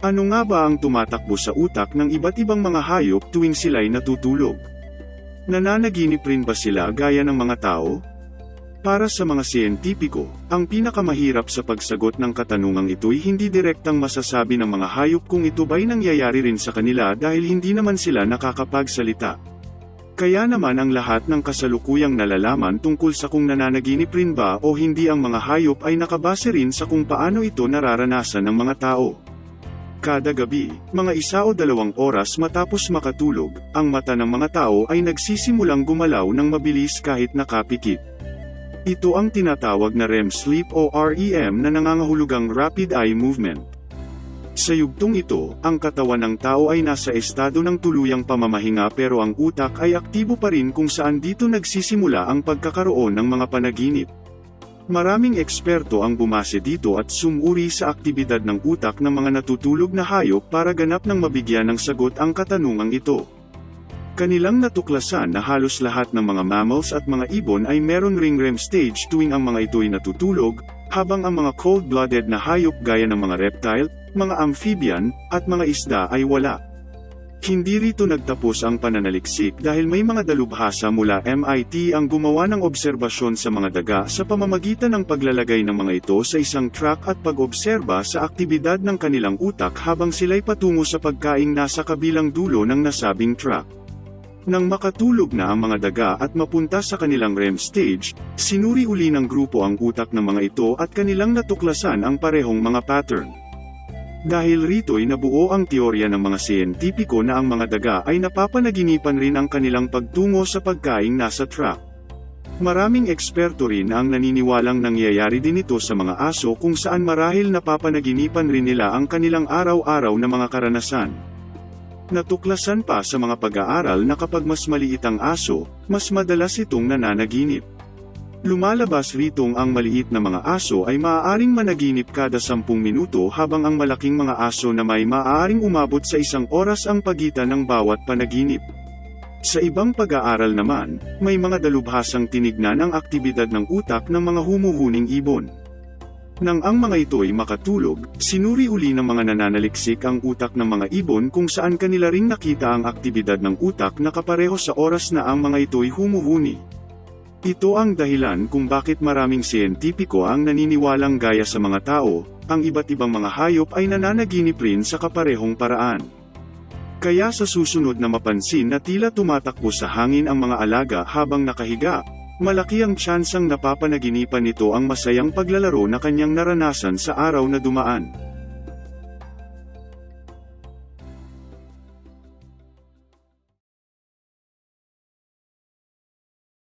Ano nga ba ang tumatakbo sa utak ng iba't ibang mga hayop tuwing sila'y natutulog? Nananaginip rin ba sila gaya ng mga tao? Para sa mga siyentipiko, ang pinakamahirap sa pagsagot ng katanungang ito'y hindi direktang masasabi ng mga hayop kung ito ba'y nangyayari rin sa kanila dahil hindi naman sila nakakapagsalita. Kaya naman ang lahat ng kasalukuyang nalalaman tungkol sa kung nananaginip rin ba o hindi ang mga hayop ay nakabase rin sa kung paano ito nararanasan ng mga tao. Kada gabi, mga isa o dalawang oras matapos makatulog, ang mata ng mga tao ay nagsisimulang gumalaw ng mabilis kahit nakapikit. Ito ang tinatawag na REM sleep o REM na nangangahulugang rapid eye movement. Sa yugtong ito, ang katawan ng tao ay nasa estado ng tuluyang pamamahinga pero ang utak ay aktibo pa rin kung saan dito nagsisimula ang pagkakaroon ng mga panaginip. Maraming eksperto ang bumase dito at sumuri sa aktibidad ng utak ng mga natutulog na hayop para ganap ng mabigyan ng sagot ang katanungang ito. Kanilang natuklasan na halos lahat ng mga mammals at mga ibon ay meron ring REM stage tuwing ang mga ito'y natutulog, habang ang mga cold-blooded na hayop gaya ng mga reptile, mga amphibian, at mga isda ay wala. Hindi rito nagtapos ang pananaliksik dahil may mga dalubhasa mula MIT ang gumawa ng obserbasyon sa mga daga sa pamamagitan ng paglalagay ng mga ito sa isang track at pag-obserba sa aktibidad ng kanilang utak habang sila'y patungo sa pagkaing nasa kabilang dulo ng nasabing track. Nang makatulog na ang mga daga at mapunta sa kanilang REM stage, sinuri uli ng grupo ang utak ng mga ito at kanilang natuklasan ang parehong mga pattern. Dahil rito'y nabuo ang teorya ng mga siyentipiko na ang mga daga ay napapanaginipan rin ang kanilang pagtungo sa pagkaing nasa track. Maraming eksperto rin ang naniniwalang nangyayari din ito sa mga aso kung saan marahil napapanaginipan rin nila ang kanilang araw-araw na mga karanasan. Natuklasan pa sa mga pag-aaral na kapag mas maliit ang aso, mas madalas itong nananaginip. Lumalabas ritong ang maliit na mga aso ay maaaring managinip kada 10 minuto habang ang malaking mga aso na may maaaring umabot sa isang oras ang pagitan ng bawat panaginip. Sa ibang pag-aaral naman, may mga dalubhasang tinignan ang aktibidad ng utak ng mga humuhuning ibon. Nang ang mga ito'y makatulog, sinuri uli ng mga nananaliksik ang utak ng mga ibon kung saan kanila ring nakita ang aktibidad ng utak na kapareho sa oras na ang mga ito'y humuhuni. Ito ang dahilan kung bakit maraming siyentipiko ang naniniwalang gaya sa mga tao, ang iba't ibang mga hayop ay nananaginip rin sa kaparehong paraan. Kaya sa susunod na mapansin na tila tumatakbo sa hangin ang mga alaga habang nakahiga, malaki ang tsansang napapanaginipan nito ang masayang paglalaro na kanyang naranasan sa araw na dumaan.